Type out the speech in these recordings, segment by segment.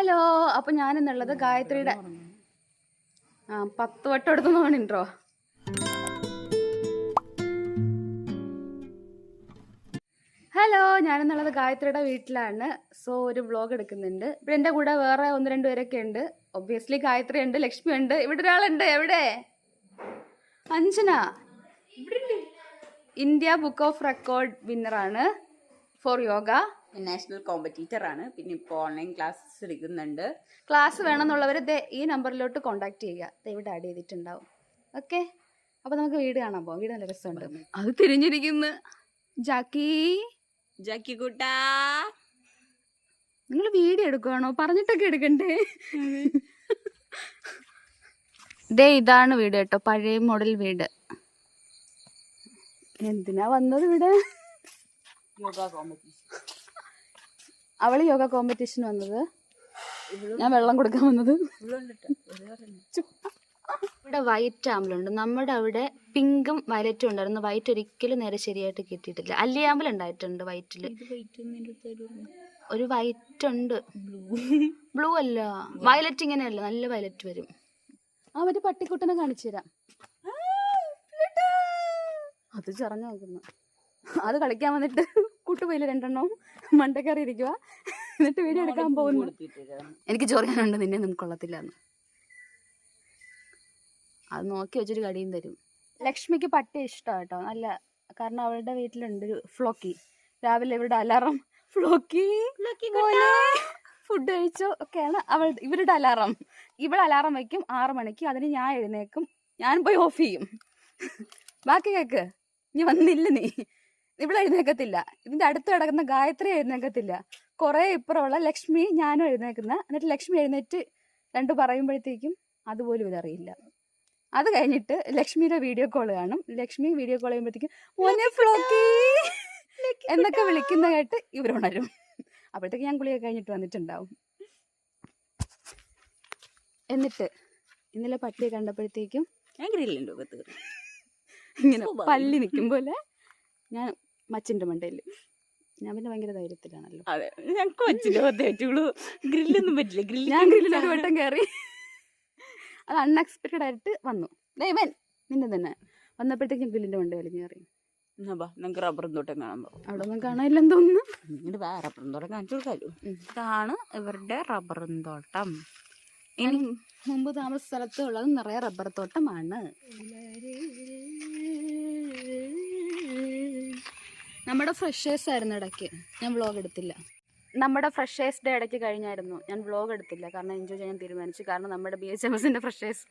Hello അപ്പൊ ഞാൻ എന്നുള്ളത് ഗായത്രിയുടെ ആ പത്ത് വട്ടം എടുത്തു തോന്നിട്ടോ ഹലോ ഞാനെന്നുള്ളത് ഗായത്രിയുടെ വീട്ടിലാണ്. സോ ഒരു വ്ളോഗ് എടുക്കുന്നുണ്ട്. ഇവിടെ എന്റെ കൂടെ വേറെ ഒന്ന് രണ്ട് പേരൊക്കെ ഉണ്ട്. ഒബ്വിയസ്ലി ഗായത്രി ഉണ്ട് ലക്ഷ്മി ഉണ്ട്. ഇവിടെ ഒരാളുണ്ട്. എവിടെ? Anjana. India book of record വിന്നറാണ്. For yoga national competitor ആണ്. പിന്നെ ഇപ്പോൾ ഓൺലൈൻ ക്ലാസ്സസ് എടുക്കുന്നുണ്ട്. ക്ലാസ് വേണമെന്നുള്ളവർ ഈ നമ്പറിലോട്ട് കോൺടാക്ട് ചെയ്യുക. ഇവിടെ ആഡ് ചെയ്തിട്ടുണ്ടാവും. ഓക്കെ അപ്പോൾ നമുക്ക് വീട് കാണാൻ പോകാം വീട് നല്ല രസമുണ്ട്. അത് തിരിഞ്ഞിരിക്കുന്നു. ജാക്കി. ജാക്കി കൂട്ടാ. നിങ്ങൾ വീഡിയോ എടുക്കുവാണോ? പറഞ്ഞിട്ടൊക്കെ എടുക്കണ്ടേ? ദേ ഇതാണ് വീട് കേട്ടോ. പഴയ മോഡൽ വീട്. എന്തിനാ വന്നത് ഇവിടെ? യോഗ കോമ്പറ്റീഷൻ അവൾ യോഗ കോമ്പറ്റീഷൻ വന്നത്. ഞാൻ വെള്ളം കൊടുക്കാൻ വന്നത്. ഇവിടെ വൈറ്റ് ആമ്പലുണ്ട്. നമ്മുടെ അവിടെ പിങ്കും വയലറ്റും ഉണ്ടായിരുന്നു. വൈറ്റ് ഒരിക്കലും നേരെ ശരിയായിട്ട് കിട്ടിയിട്ടില്ല. അല്ലിയാമ്പൽ ഉണ്ടായിട്ടുണ്ട് വൈറ്റിൽ ഒരു വൈറ്റ് ഉണ്ട്. ബ്ലൂ അല്ല. വയലറ്റ് ഇങ്ങനെയല്ല. നല്ല വയലറ്റ് വരും. ആ മറ്റേ പട്ടിക്കുട്ടനെ കാണിച്ചു തരാം അത് ചെറഞ്ഞു നോക്കുന്നു. അത് കളിക്കാൻ വന്നിട്ട് കൂട്ടുപോയില്ല രണ്ടെണ്ണവും മണ്ടക്കറി ഇരിക്കുക എന്നിട്ട് വീഡിയോ എടുക്കാൻ പോകുന്നു. എനിക്ക് ചോറിയാനുണ്ട് നിന്നെ നിന്ന് കൊള്ളത്തില്ല എന്ന് അത് നോക്കി വെച്ചൊരു കടിയും തരും. ലക്ഷ്മിക്ക് പട്ടി ഇഷ്ടമാണ് കേട്ടോ നല്ല കാരണം അവളുടെ വീട്ടിലുണ്ട് ഒരു ഫ്ലോക്കി. രാവിലെ ഇവരുടെ അലാറം. ഫ്ലോക്കി? ഫുഡ് കഴിച്ചു. ഒക്കെയാണ് അവൾ ഇവരുടെ അലാറം. ഇവൾ അലാറം വയ്ക്കും ആറു മണിക്ക്. അതിന് ഞാൻ എഴുന്നേക്കും. ഞാൻ പോയി ഓഫ് ചെയ്യും. ബാക്കി കേക്ക്. നീ വന്നില്ല നീ. ഇവിടെ എഴുന്നേക്കത്തില്ല ഇതിന്റെ അടുത്ത് കിടക്കുന്ന ഗായത്രി എഴുന്നേക്കത്തില്ല കുറെ ഇപ്പുറമുള്ള ലക്ഷ്മി ഞാനും എഴുന്നേക്കുന്ന എന്നിട്ട് ലക്ഷ്മി എഴുന്നേറ്റ് രണ്ട് പറയുമ്പോഴത്തേക്കും അതുപോലും ഇതറിയില്ല. അത് കഴിഞ്ഞിട്ട് ലക്ഷ്മിയുടെ വീഡിയോ കോൾ കാണും. ലക്ഷ്മി വീഡിയോ കോൾ ചെയ്യുമ്പോഴത്തേക്കും മോനെ ഫ്ലോക്കി! എന്നൊക്കെ വിളിക്കുന്ന കേട്ട് ഇവരുണരും അപ്പോഴത്തേക്ക് ഞാൻ കുളിയൊക്കെ കഴിഞ്ഞിട്ട് വന്നിട്ടുണ്ടാവും. എന്നിട്ട് ഇന്നലെ പട്ടിയെ കണ്ടപ്പോഴത്തേക്കും ഞാൻ ഇങ്ങനെ. പല്ലി നിൽക്കും പോലെ ഞാൻ മച്ചിന്റെ മണ്ടയിൽ ഞാൻ പിന്നെ ഭയങ്കര ധൈര്യത്തിലാണല്ലോ. അതെ ഞങ്ങൾക്ക് പറ്റില്ല പത്തേ പറ്റുള്ളൂ ഗ്രില്ലൊന്നും പറ്റില്ല. ഗ്രില്ല് ഞാൻ ഗ്രില്ലിൽ ഒരു വട്ടം കയറി അത് അൺഎക്സ്പെക്റ്റഡ് ആയിട്ട് വന്നു. ദൈവൻ നിന്നെ തന്നെ. വന്നപ്പോഴത്തേക്കും ഗ്രില്ലിന്റെ മണ്ട വലിഞ്ഞു കയറി എന്നാ നമുക്ക് റബ്ബറും തോട്ടം കാണാൻ പോകാം അവിടെ ഒന്നും കാണാനില്ലെന്ന് തോന്നുന്നു ഇങ്ങോട്ട് വാ റബ്ബറും തോട്ടം കാണിച്ചു കൊടുക്കാമല്ലോ. ഇതാണ് ഇവരുടെ റബ്ബറും തോട്ടം ഇനി മുമ്പ് താമസ സ്ഥലത്ത് ഉള്ളത് നിറയെ റബ്ബർ തോട്ടമാണ്. നമ്മുടെ ഫ്രഷേഴ്സ് ആയിരുന്നു ഇടയ്ക്ക്. ഞാൻ വ്ളോഗ് എടുത്തില്ല. നമ്മുടെ ഫ്രഷേഴ്സ് ഡേ ഇടയ്ക്ക് കഴിഞ്ഞായിരുന്നു. ഞാൻ വ്ളോഗ് എടുത്തില്ല. കാരണം എൻജോയ് ചെയ്യാൻ തീരുമാനിച്ചു. കാരണം നമ്മുടെ ബി എച്ച് എം എസിന്റെ ഫ്രഷേഴ്സ്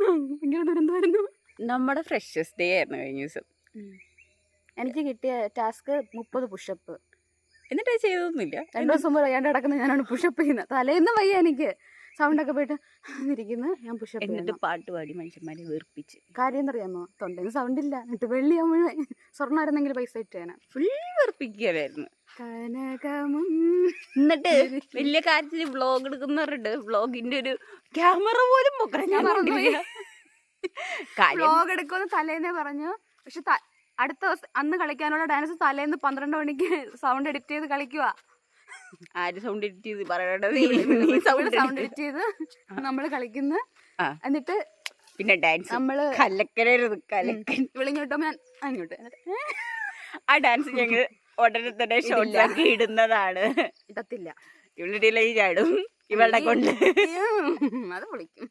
ഭയങ്കര ദുരന്തമായിരുന്നു. നമ്മുടെ ഫ്രഷേഴ്സ് ഡേ ആയിരുന്നു കഴിഞ്ഞ ദിവസം. എനിക്ക് കിട്ടിയ ടാസ്ക് മുപ്പത് പുഷപ്പ് എന്നിട്ട് ചെയ്തൊന്നുമില്ല. രണ്ടു ദിവസം മുമ്പ് വയ്യാണ്ട് കിടക്കുന്ന ഞാനാണ് പുഷപ്പ് ചെയ്യുന്നത്. തലേന്ന് വയ്യ എനിക്ക്. സൗണ്ടൊക്കെ പോയിട്ട് ഇരിക്കുന്നു ഞാൻ പുഷ് എന്നിട്ട് പാട്ട് പാടി മനുഷ്യന്മാരെ വീർപ്പിച്ച്. കാര്യം എന്തറിയാമോ തൊണ്ടയിൽ സൗണ്ട് ഇല്ല. എന്നിട്ട് വെള്ളിയാ മുഴുവൻ സ്വർണമായിരുന്നെങ്കിൽ പൈസ ഇട്ടേനാ ഫുൾ വീർപ്പിക്കുകയായിരുന്നു. കനകമും എന്നിട്ട് വലിയ കാര്യത്തിൽ വ്ളോഗ് എടുക്കുന്നവരുണ്ട്. വ്ളോഗിന്റെ ഒരു ക്യാമറ പോലും പൊക്കണം ഞാൻ വ്ളോഗ് എടുക്കുമെന്ന് തലേന്നേ പറഞ്ഞു. പക്ഷെ അടുത്ത ദിവസം അന്ന് കളിക്കാനുള്ള ഡാൻസ് തലേന്ന് പന്ത്രണ്ട് മണിക്ക് സൗണ്ട് എഡിറ്റ് ചെയ്ത് കളിക്കുക ആര് സൗണ്ട് എഡിറ്റ് ചെയ്ത് പറയണത്? സൗണ്ട് എഡിറ്റ് ചെയ്ത് നമ്മൾ കളിക്കുന്ന. എന്നിട്ട് പിന്നെ ഡാൻസ് നമ്മൾ കലക്കരരുത് കലക്കൻ വിളിഞ്ഞോട്ടോ ഞാൻ അങ്ങോട്ട് ആ ഡാൻസ് ഞങ്ങൾ ഉടനെ തന്നെ ഷോട്ടിലാക്കി ആക്കി ഇടുന്നതാണ്. ഇടത്തില്ല. ഇവളുടെ ഈ ചാടും. ഇവളുടെ കൊണ്ട്. അത് പൊളിക്കും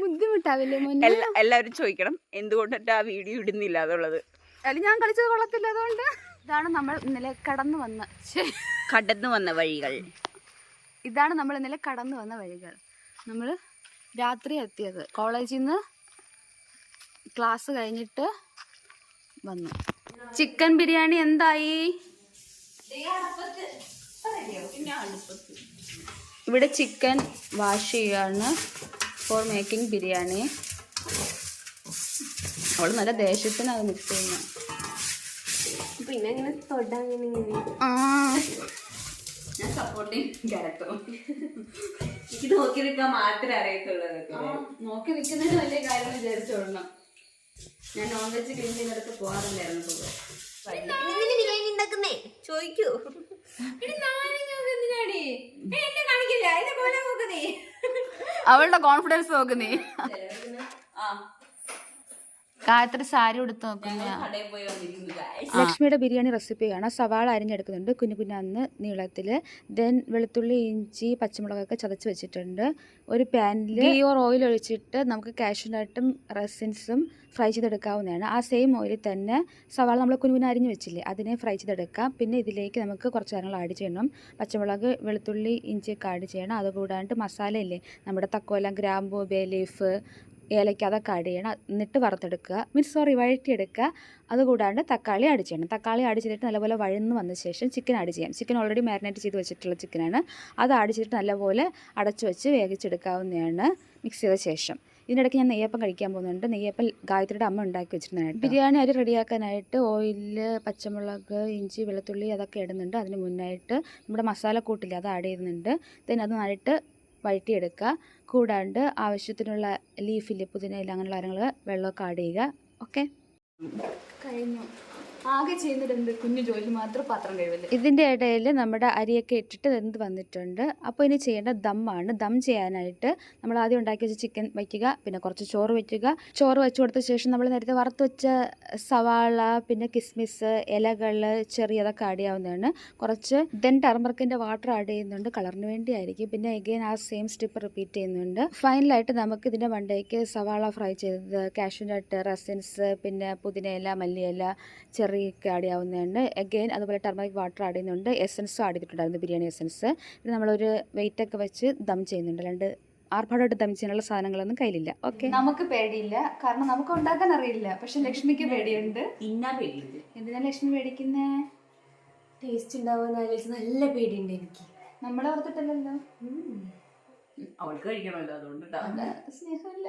ബുദ്ധിമുട്ടാവില്ലേ എല്ലാവരും ചോദിക്കണം എന്തുകൊണ്ടിട്ട് ആ വീഡിയോ ഇടുന്നില്ല അതുള്ളത് അല്ല ഞാൻ കളിച്ചത് കൊള്ളത്തില്ല അതുകൊണ്ട്. ഇതാണ് നമ്മൾ ഇന്നലെ കടന്നു വന്ന കടന്നു വന്ന വഴികൾ. ഇതാണ് നമ്മൾ ഇന്നലെ കടന്നു വന്ന വഴികൾ. നമ്മൾ രാത്രി എത്തിയത്. കോളേജിൽ നിന്ന് ക്ലാസ് കഴിഞ്ഞിട്ട് വന്നു. ചിക്കൻ ബിരിയാണി എന്തായി? ഇവിടെ ചിക്കൻ വാഷ് ചെയ്യാണ് ഫോർ മേക്കിംഗ് ബിരിയാണി. അവൾ നല്ല ദേഷ്യത്തിനത് ചെയ്യുന്നു പിന്നെ ഇങ്ങനെ ഇങ്ങനെ ആ. ഞാൻ സപ്പോർട്ടിങ് ക്യാരക്ടർ. ഇത് നോക്കി നിൽക്കാൻ മാത്രമേ അറിയത്തുള്ളൂ നോക്കി നിൽക്കുന്നതിന് വലിയ കാര്യം വിചാരിച്ചോളണം ഞാൻ നോൺ വെജ് ക്ലീനിങ്ങിനടുത്ത് പോകാറില്ലായിരുന്നു ഉണ്ടാക്കുന്നേ? ചോദിക്കൂ. അവളുടെ കോൺഫിഡൻസ് നോക്കുന്നേ നീ. ഗായത്രി സാരി ഉടുത്ത് നോക്കുന്ന. ലക്ഷ്മിയുടെ ബിരിയാണി റെസിപ്പി ആണ് സവാള അരിഞ്ഞെടുക്കുന്നുണ്ട്. കുഞ്ഞു കുഞ്ഞാന്ന് നീളത്തിൽ ദെൻ വെളുത്തുള്ളി ഇഞ്ചി പച്ചമുളകൊക്കെ ചതച്ച് വെച്ചിട്ടുണ്ട്. ഒരു പാനിൽ ഈ ഓർ ഓയിൽ ഒഴിച്ചിട്ട് നമുക്ക് കാഷ്യൂനട്ടും റെസിൻസും ഫ്രൈ ചെയ്തെടുക്കാവുന്നതാണ്. ആ സെയിം ഓയിലിൽ തന്നെ സവാള നമ്മൾ കുഞ്ഞു കുഞ്ഞു അരിഞ്ഞ് വെച്ചില്ലേ അതിനെ ഫ്രൈ ചെയ്തെടുക്കാം. പിന്നെ ഇതിലേക്ക് നമുക്ക് കുറച്ച് കാര്യങ്ങൾ ആഡ് ചെയ്യണം. പച്ചമുളക് വെളുത്തുള്ളി ഇഞ്ചിയൊക്കെ ആഡ് ചെയ്യണം. അതുകൂടാണ്ട് മസാല ഇല്ലേ നമ്മുടെ തക്കോലം ഗ്രാമ്പു ബേ ലീഫ് ഏലക്ക അതൊക്കെ ആഡ് ചെയ്യണം. എന്നിട്ട് വറുത്തെടുക്കുക. മീൻസ് സോറി വഴറ്റിയെടുക്കുക. അതുകൂടാണ്ട് തക്കാളി ആഡ് ചെയ്യണം. തക്കാളി ആഡ് ചെയ്തിട്ട് നല്ലപോലെ വഴന്ന് വന്ന ശേഷം ചിക്കൻ ആഡ് ചെയ്യാം. ചിക്കൻ ഓൾറെഡി മാരിനേറ്റ് ചെയ്ത് വെച്ചിട്ടുള്ള ചിക്കനാണ് അത് ചെയ്തിട്ട് നല്ലപോലെ അടച്ചു വെച്ച് വേവിച്ചെടുക്കാവുന്നതാണ് മിക്സ് ചെയ്ത ശേഷം. ഇതിനിടയ്ക്ക് ഞാൻ നെയ്യപ്പം കഴിക്കാൻ പോകുന്നുണ്ട്. നെയ്യപ്പം ഗായത്രിയുടെ അമ്മ ഉണ്ടാക്കി വെച്ചിരുന്നതാണ് ബിരിയാണി അരി റെഡിയാക്കാനായിട്ട് ഓയിൽ പച്ചമുളക് ഇഞ്ചി വെളുത്തുള്ളി അതൊക്കെ ഇടുന്നുണ്ട്. അതിന് മുന്നായിട്ട് നമ്മുടെ മസാല കൂട്ടില്ല അത് ആഡ് ചെയ്യുന്നുണ്ട്. ദെൻ നന്നായിട്ട് വഴറ്റിയെടുക്കുക. കൂടാണ്ട് ആവശ്യത്തിനുള്ള ലീഫിൽ പുതിനയില അങ്ങനെയുള്ള കാര്യങ്ങൾ വെള്ളമൊക്കെ ആഡ് ചെയ്യുക. ഓക്കെ കഴിഞ്ഞു. ആകെ ചെയ്യുന്നത് കുഞ്ഞു ജോലി മാത്രം പാത്രം കഴിവില്ല ഇതിന്റെ ഇടയിൽ നമ്മുടെ അരിയൊക്കെ ഇട്ടിട്ട് വെന്ത് വന്നിട്ടുണ്ട്. അപ്പോൾ ഇനി ചെയ്യേണ്ട ദമ്മാണ്. ദം ചെയ്യാനായിട്ട് നമ്മൾ ആദ്യം ഉണ്ടാക്കി വെച്ച ചിക്കൻ വയ്ക്കുക പിന്നെ കുറച്ച് ചോറ് വെക്കുക ചോറ് വെച്ച് കൊടുത്ത ശേഷം നമ്മൾ നേരത്തെ വറുത്ത് വെച്ച സവാള പിന്നെ കിസ്മിസ് ഇലകൾ ചെറിയതൊക്കെ ആഡ് ചെയ്യാവുന്നതാണ്. കുറച്ച് ദെൻ ടർമറിക്കിന്റെ വാട്ടർ ആഡ് ചെയ്യുന്നുണ്ട്. കളറിന് വേണ്ടിയായിരിക്കും. പിന്നെ എഗെയിൻ ആ സെയിം സ്റ്റെപ്പ് റിപ്പീറ്റ് ചെയ്യുന്നുണ്ട്. ഫൈനലായിട്ട് നമുക്ക് ഇതിന്റെ മണ്ടയ്ക്ക് സവാള ഫ്രൈ ചെയ്തത് കാഷ്യൂനട്ട് റസിൻസ് പിന്നെ പുതിനയില മല്ലിയില ചെറിയൊക്കെ ആഡ് ചെയ്യാവുന്നതാണ് അഗെയിൻ അതുപോലെ ടർമറിക് വാട്ടർ ആഡ് ചെയ്യുന്നുണ്ട്. എസൻസും ആഡ് ചെയ്തിട്ടുണ്ടായിരുന്നു ബിരിയാണി എസൻസ് പിന്നെ നമ്മളൊരു വെയിറ്റ് ഒക്കെ വെച്ച് ദം ചെയ്യുന്നുണ്ട്. രണ്ട് ആർഭാടമായിട്ട് ദം ചെയ്യാനുള്ള സാധനങ്ങളൊന്നും കയ്യിലില്ല. ഓക്കെ നമുക്ക് പേടിയില്ല. കാരണം നമുക്ക് ഉണ്ടാക്കാൻ അറിയില്ല. പക്ഷെ ലക്ഷ്മിക്ക് പേടിയുണ്ട്. എന്തിനാ ലക്ഷ്മി പേടിക്കുന്നേ? ടേസ്റ്റ് ഉണ്ടാവുമെന്ന് ആലോചിച്ച് നല്ല പേടിയുണ്ട് എനിക്ക്. നമ്മളെ ഓർത്തിട്ടല്ലല്ലോ? അവൾക്ക് കഴിക്കണമല്ലോ അതുകൊണ്ട് സ്നേഹമല്ല സ്നേഹമില്ല.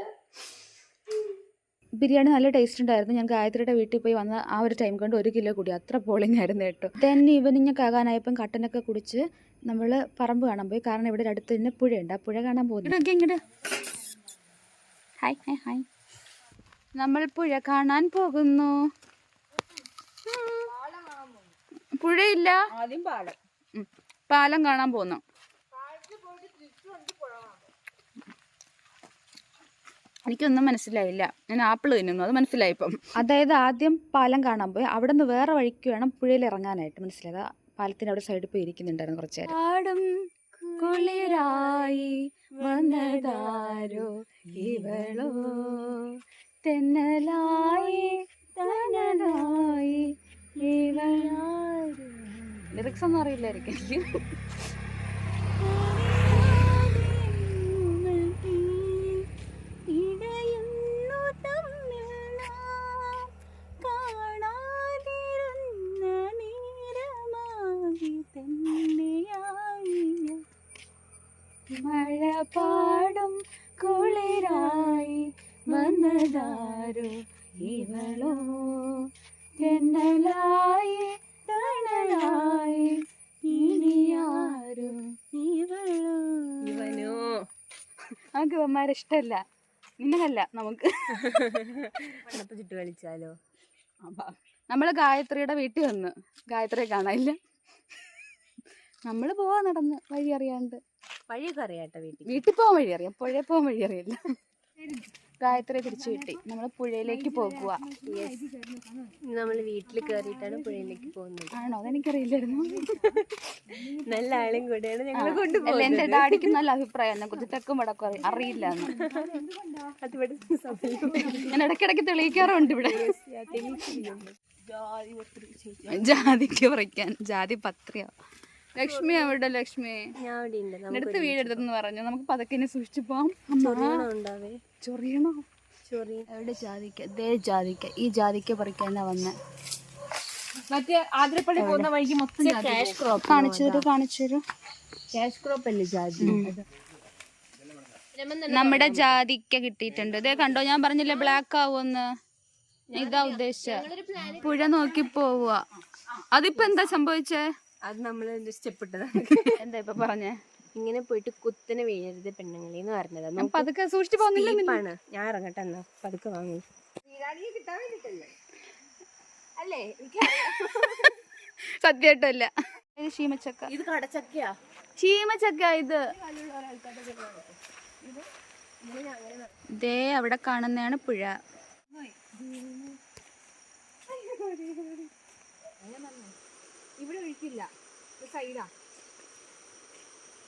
ബിരിയാണി നല്ല ടേസ്റ്റ് ഉണ്ടായിരുന്നു. ഞാൻ ഗായത്രിയുടെ വീട്ടിൽ പോയി വന്ന ആ ഒരു ടൈം കൊണ്ട് ഒരു കിലോ കൂടി അത്ര പോളിംഗ് ആയിരുന്നു കേട്ടോ. ദെൻ ഈവനിങ് ഒക്കെ ആകാനായപ്പം കട്ടനൊക്കെ കുടിച്ച് നമ്മൾ പറമ്പ് കാണാൻ പോയി. കാരണം ഇവിടെ അടുത്ത് തന്നെ പുഴയുണ്ട്. ആ പുഴ കാണാൻ പോകുന്നു. ഇങ്ങോട്ട് ഹായ് ഹായ് ഹായ് നമ്മൾ പുഴ കാണാൻ പോകുന്നു. പുഴയില്ല. ആദ്യം പാലം. പാലം കാണാൻ പോകുന്നു. എനിക്കൊന്നും മനസ്സിലായില്ല. ഞാൻ ആപ്പിൾ തിന്നുന്നു. അത് മനസ്സിലായിപ്പം അതായത് ആദ്യം പാലം കാണാൻ പോയി. അവിടെ നിന്ന് വേറെ വഴിക്ക് വേണം പുഴയിൽ ഇറങ്ങാനായിട്ട്. മനസ്സിലായത്? പാലത്തിന് പാലത്തിന്റെ അവിടെ സൈഡിൽ പോയി ഇരിക്കുന്നുണ്ടായിരുന്നു കുറച്ച് നേരം. കുളിരായി വന്നതാരോ ഇവളോ? തെന്നലായി ഇവളാരോ? ലിറിക്സ് ഒന്നും അറിയില്ലായിരിക്കും. വന്നതാരോ ഇവളോ? തെന്നലായി തണലായി ഇനിയാരോ ഇവളോ? ഇവനോ? നമുക്ക് ഇവന്മാരെ ഇഷ്ടമല്ല നിന്നല്ല നമുക്ക്. ചുട്ടു ചുട്ട് കളിച്ചാലോ നമ്മൾ ഗായത്രിയുടെ വീട്ടിൽ വന്ന് ഗായത്രിയെ കാണാനില്ല. നമ്മൾ പോവാ നടന്ന് വഴി അറിയാണ്ട്. വഴിയൊക്കെ അറിയാട്ടോ വീട്ടിൽ. വീട്ടിൽ പോകാൻ വഴി അറിയാം പുഴയിൽ പോകാൻ വഴി അറിയില്ല. ഗായത്രിയെ തിരിച്ചു കിട്ടി. നമ്മൾ പുഴയിലേക്ക് പോകുക നമ്മൾ വീട്ടിൽ കയറിയിട്ടാണ് പുഴയിലേക്ക് പോകുന്നത്. ആണോ? അതെനിക്കറിയില്ലായിരുന്നു. നല്ല ആളും കൂടെയാണ് ഞങ്ങൾ അല്ല കൊണ്ടുപോകുന്നത്. എന്റെ ഡാഡിക്ക് നല്ല അഭിപ്രായം. എന്നെ കുറിച്ച് തെക്കും വടക്കും അറി- അറിയില്ല ഞാൻ ഇടയ്ക്കിടയ്ക്ക് തെളിയിക്കാറുണ്ട് ഇവിടെ. ജാതിക്ക് പറിക്കാൻ. ജാതി പത്രിയ? ലക്ഷ്മി അവിടെ ലക്ഷ്മി? ഞാൻ അവിടെ ഉണ്ട് അടുത്ത് വീടെടുത്തെന്ന് പറഞ്ഞു. നമുക്ക് പതക്കിനെ സൂക്ഷിച്ചു പോവാം. ചൊറിയണം? ചൊറി. എവിടെ ജാതിക്ക? ദേ ജാതിക്ക. ഈ ജാതിക്ക പറിക്കാനാ വന്ന. മറ്റേ ആതിരപ്പള്ളി പോകുന്ന വഴിക്ക് മൊത്തം ക്യാഷ് ക്രോപ്പ് കാണിച്ചു തരൂ കാണിച്ചു തരൂ. ക്യാഷ് ക്രോപ്പ് അല്ലേ ജാതി? നമ്മുടെ ജാതിക്ക കിട്ടിയിട്ടുണ്ട്. ഇതേ കണ്ടോ ഞാൻ പറഞ്ഞില്ലേ ബ്ലാക്ക് ആവുമെന്ന്? ഇതാ ഉദ്ദേശിച്ച. പുഴ നോക്കി പോവുക. അതിപ്പോ എന്താ സംഭവിച്ചേ? അത് നമ്മൾ സ്റ്റെപ്പ് ഇട്ടതാണ്. എന്താ ഇപ്പൊ പറഞ്ഞേ? ഇങ്ങനെ പോയിട്ട് കുത്തനെ വീഴരുത് പെണ്ണുങ്ങളെ എന്ന് പറഞ്ഞത്. ഞാൻ പതുക്കെ സൂക്ഷിച്ചു പോകുന്നില്ല ഞാൻ ഇറങ്ങട്ടെ എന്നാ. പതുക്കെ വാങ്ങി. സത്യമായിട്ടല്ല. ഇത് ചീമച്ചക്ക ഇത് കടച്ചക്കയാ. ചീമച്ചക്ക ഇത്. ദേ അവിടെ കാണുന്നതാണ് പുഴ. ഇവിടെ ഒഴിക്കില്ല. സൈഡാ.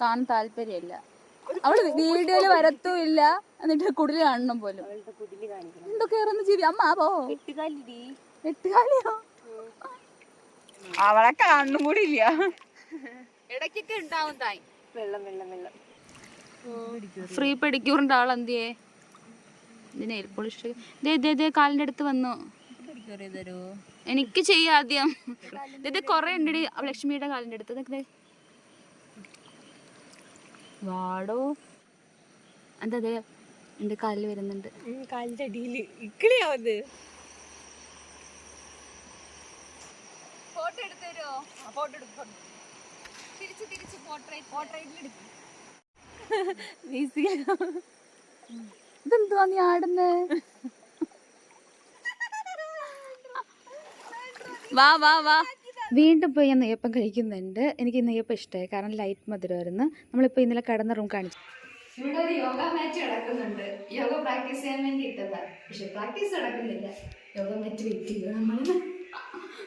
കാണാൻ താല്പര്യമില്ല. അവൾ വീഡിയോയിൽ വരത്തുമില്ല. എന്നിട്ട് കുടിൽ കാണണം പോലും. എന്തൊക്കെ ഇറന്ന് ജീവി. അമ്മ പോ. എട്ടുകാലിയോ അവളെ കാണും കൂടി ഇല്ല. ഇടയ്ക്കൊക്കെ ഉണ്ടാവും തായി. വെള്ളം വെള്ളം വെള്ളം. ഫ്രീ പെഡിക്യൂറിന്റെ ആൾ എന്തിയേ? ഇത് നെയിൽ പോളിഷ്. ദേ ദേ ദേ കാലിന്റെ അടുത്ത് വന്നു. എനിക്ക് ചെയ്യാം ആദ്യം. ഇത് കൊറേ ഉണ്ടടി. ലക്ഷ്മിയുടെ കാലിന്റെ അടുത്ത്. ദേ. വാടോ. എന്താ അതെ എന്റെ കാലിൽ വരുന്നുണ്ട്. കാലിന്റെ അടിയിൽ ഇക്കിളിയാവത് ഫോട്ടോ എടുത്തരോ ഫോട്ടോ എടുക്കും തിരിച്ച് തിരിച്ച് പോർട്രേറ്റ് പോർട്രേറ്റിൽ ഇതെന്തുവാ നീ ആടുന്നേ? വാ വാ വാ. വീണ്ടും പോയി ഞാൻ നെയ്യപ്പം കഴിക്കുന്നുണ്ട്. എനിക്ക് നെയ്യപ്പം ഇഷ്ടമായി. കാരണം ലൈറ്റ് മധുരമായിരുന്നു. നമ്മളിപ്പോൾ ഇന്നലെ കടന്ന റൂം കാണിച്ചു. ഇവിടെ ഒരു യോഗ മാറ്റ് കിടക്കുന്നുണ്ട്. യോഗ പ്രാക്ടീസ് ചെയ്യാൻ വേണ്ടി ഇട്ടതാ പക്ഷെ പ്രാക്ടീസ് നടക്കുന്നില്ല. യോഗ മാറ്റ് വെയിറ്റ് ചെയ്യുക നമ്മൾ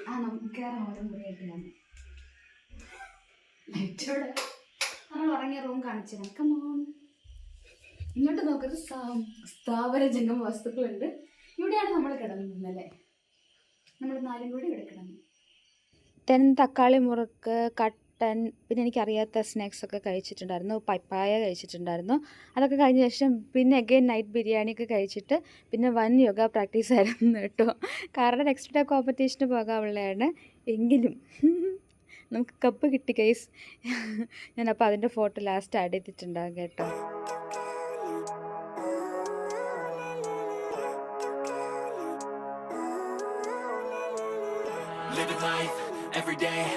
ആ നമുക്ക് ഓരോ മുറിയായിട്ട് ഞാൻ ലൈറ്റോടെ നമ്മൾ ഉറങ്ങിയ റൂം കാണിച്ചു. കമോൺ ഇങ്ങോട്ട് നോക്കുന്നത് സ്ഥാപന ജംഗം വസ്തുക്കളുണ്ട്. ഇവിടെയാണ് നമ്മൾ കിടന്നത് അല്ലേ നമ്മൾ നാലും കൂടി ഇവിടെ കിടന്നു. തെൻ തക്കാളി മുറുക്ക് കട്ടൻ പിന്നെ എനിക്കറിയാത്ത സ്നാക്സ് ഒക്കെ കഴിച്ചിട്ടുണ്ടായിരുന്നു. പപ്പായ കഴിച്ചിട്ടുണ്ടായിരുന്നു. അതൊക്കെ കഴിഞ്ഞ ശേഷം പിന്നെ അഗൈൻ നൈറ്റ് ബിരിയാണി ഒക്കെ കഴിച്ചിട്ട് പിന്നെ വൻ യോഗ പ്രാക്ടീസ് ആയിരുന്നു കേട്ടോ. കാരണം നെക്സ്റ്റ് ഡേ കോമ്പറ്റീഷന് പോകാനുള്ളതാണ് എങ്കിലും നമുക്ക് കപ്പ് കിട്ടി കേസ് ഞാനപ്പോൾ അതിന്റെ ഫോട്ടോ ലാസ്റ്റ് ആഡ് ചെയ്തിട്ടുണ്ടാകും കേട്ടോ.